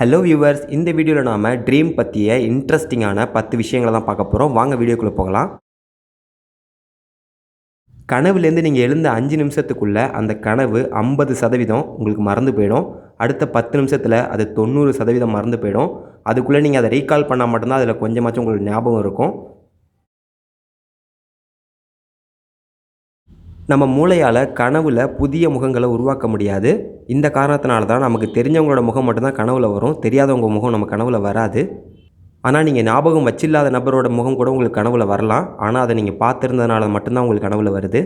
Hello viewers இந்த வீடியோவில் நாம் ட்ரீம் பற்றிய இன்ட்ரெஸ்டிங்கான பத்து விஷயங்களை தான் பார்க்க போகிறோம் வாங்க வீடியோக்குள்ளே போகலாம். கனவுலேருந்து நீங்கள் எழுந்த அஞ்சு நிமிஷத்துக்குள்ளே அந்த கனவு ஐம்பது சதவீதம் உங்களுக்கு மறந்து போயிடும். அடுத்த பத்து நிமிஷத்தில் அது தொண்ணூறு சதவீதம் மறந்து போயிடும். அதுக்குள்ளே நீங்கள் அதை ரீகால் பண்ணால் மட்டும்தான் அதில் கொஞ்சமாச்சும் உங்களுக்கு ஞாபகம் இருக்கும். நம்ம மூளையால் கனவில் புதிய முகங்களை உருவாக்க முடியாது. இந்த காரணத்தினால தான் நமக்கு தெரிஞ்சவங்களோட முகம் மட்டும்தான் கனவில் வரும். தெரியாதவங்க முகம் நம்ம கனவில் வராது. ஆனால் நீங்கள் ஞாபகம் வச்சில்லாத நபரோட முகம் கூட உங்களுக்கு கனவில் வரலாம். ஆனால் அதை நீங்கள் பார்த்துருந்ததுனால மட்டும்தான் உங்களுக்கு கனவில் வருது.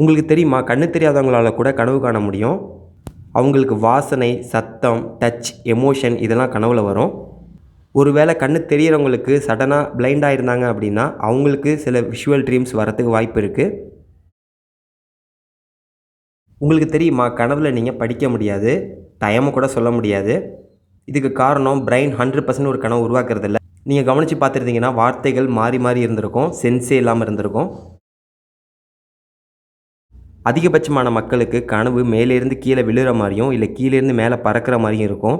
உங்களுக்கு தெரியுமா? கண்ணு தெரியாதவங்களால் கூட கனவு காண முடியும். அவங்களுக்கு வாசனை சத்தம் டச் எமோஷன் இதெல்லாம் கனவில் வரும். ஒருவேளை கண்ணு தெரியறவங்களுக்கு சடனாக பிளைண்டாக இருந்தாங்க அப்படின்னா அவங்களுக்கு சில விஷுவல் ட்ரீம்ஸ் வரத்துக்கு வாய்ப்பு இருக்குது உங்களுக்கு தெரியுமா கனவில் நீங்கள் படிக்க முடியாது டைமை கூட சொல்ல முடியாது. இதுக்கு காரணம் பிரெயின் ஹண்ட்ரட் பர்சன்ட் ஒரு கனவு உருவாக்குறதில்ல. நீங்கள் கவனித்து பார்த்துருந்தீங்கன்னா வார்த்தைகள் மாறி மாறி இருந்திருக்கும் சென்ஸே இல்லாமல் இருந்திருக்கும். அதிகபட்சமான மக்களுக்கு கனவு மேலேருந்து கீழே விழுற மாதிரியும் இல்லை கீழேருந்து மேலே பறக்கிற மாதிரியும் இருக்கும்.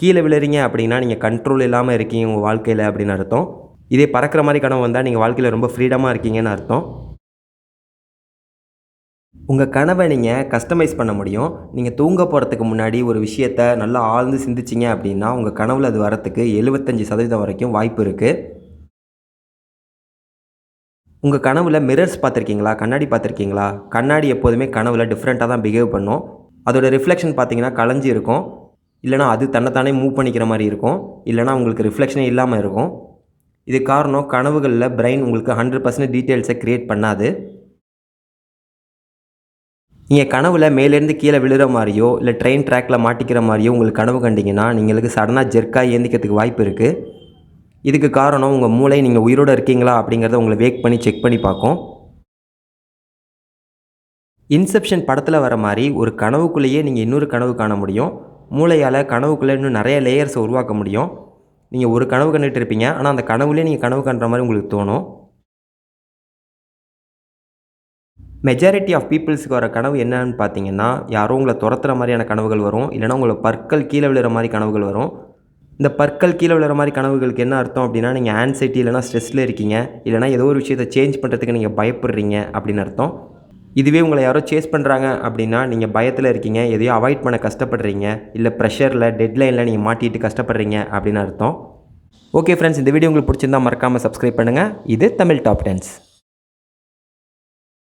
கீழே விழுறீங்க அப்படின்னா நீங்கள் கண்ட்ரோல் இல்லாமல் இருக்கீங்க உங்கள் வாழ்க்கையில் அப்படின்னு அர்த்தம். இதே பறக்கிற மாதிரி கனவு வந்தால் நீங்கள் வாழ்க்கையில் ரொம்ப ஃப்ரீடமாக இருக்கீங்கன்னு அர்த்தம். உங்கள் கனவை நீங்கள் கஸ்டமைஸ் பண்ண முடியும். நீங்கள் தூங்க போகிறதுக்கு முன்னாடி ஒரு விஷயத்த நல்லா ஆழ்ந்து சிந்திச்சிங்க அப்படின்னா உங்கள் கனவில் அது வரத்துக்கு எழுபத்தஞ்சி சதவீதம் வரைக்கும் வாய்ப்பு இருக்குது உங்கள் கனவில் மிரர்ஸ் பார்த்துருக்கீங்களா? கண்ணாடி பார்த்துருக்கீங்களா? கண்ணாடி எப்போதுமே கனவில் டிஃப்ரெண்ட்டாக தான் பிஹேவ் பண்ணும். அதோட ரிஃப்ளெக்ஷன் பார்த்தீங்கன்னா கலைஞ்சி இருக்கும். இல்லைனா அது தன்னைத்தானே மூவ் பண்ணிக்கிற மாதிரி இருக்கும். இல்லைனா உங்களுக்கு ரிஃப்ளெக்ஷனே இல்லாமல் இருக்கும். இது காரணம் கனவுகளில் பிரெயின் உங்களுக்கு ஹண்ட்ரட் பர்சன்ட் டீட்டெயில்ஸை க்ரியேட் பண்ணாது. நீங்கள் கனவில் மேலேருந்து கீழே விழுற மாதிரியோ இல்லை ட்ரெயின் ட்ராக்கில் மாட்டிக்கிற மாதிரியோ உங்களுக்கு கனவு கண்டிங்கன்னா நீங்களுக்கு சடனாக ஜெர்க்காக ஏந்திக்கிறதுக்கு வாய்ப்பு இருக்குது இதுக்கு காரணம் உங்கள் மூளை நீங்கள் உயிரோடு இருக்கீங்களா அப்படிங்கிறத உங்களை வேக் பண்ணி செக் பண்ணி பார்க்கும். இன்செப்ஷன் படத்தில் வர மாதிரி ஒரு கனவுக்குள்ளேயே நீங்கள் இன்னொரு கனவு காண முடியும். மூளையால் கனவுக்குள்ளே இன்னும் நிறைய லேயர்ஸை உருவாக்க முடியும். நீங்கள் ஒரு கனவு கண்டுகிட்டு இருப்பீங்க. ஆனால் அந்த கனவுலேயே நீங்கள் கனவு கண்டுற மாதிரி உங்களுக்கு தோணும். மெஜாரிட்டி ஆஃப் பீப்புள்ஸுக்கு வர கனவு என்னன்னு பார்த்தீங்கன்னா யாரோ உங்களை துரத்துகிற மாதிரியான கனவுகள் வரும். இல்லைனா உங்களை பற்கள் கீழே விழுற மாதிரி கனவுகள் வரும். இந்த பற்கள் கீழே விழுற மாதிரி கனவுகளுக்கு என்ன அர்த்தம் அப்படின்னா நீங்கள் ஆன்சைட்டி இல்லைனா ஸ்ட்ரெஸ்ஸில் இருக்கீங்க. இல்லைனா ஏதோ ஒரு விஷயத்தை சேஞ்ச் பண்ணுறதுக்கு நீங்கள் பயப்படுறீங்க அப்படின்னு அர்த்தம். இதுவே உங்களை யாரோ சேஸ் பண்ணுறாங்க அப்படின்னா நீங்கள் பயத்தில் இருக்கீங்க எதையோ அவாய்ட் பண்ண கஷ்டப்படுறீங்க இல்லை ப்ரெஷரில் டெட்லைனில் நீங்கள் மாட்டிட்டு கஷ்டப்படுறீங்க அப்படின்னு அர்த்தம். ஓகே ஃப்ரெண்ட்ஸ் இந்த வீடியோ உங்களுக்கு பிடிச்சிருந்தா மறக்காமல் சப்ஸ்கிரைப் பண்ணுங்கள் இது தமிழ் டாப் டென்ஸ்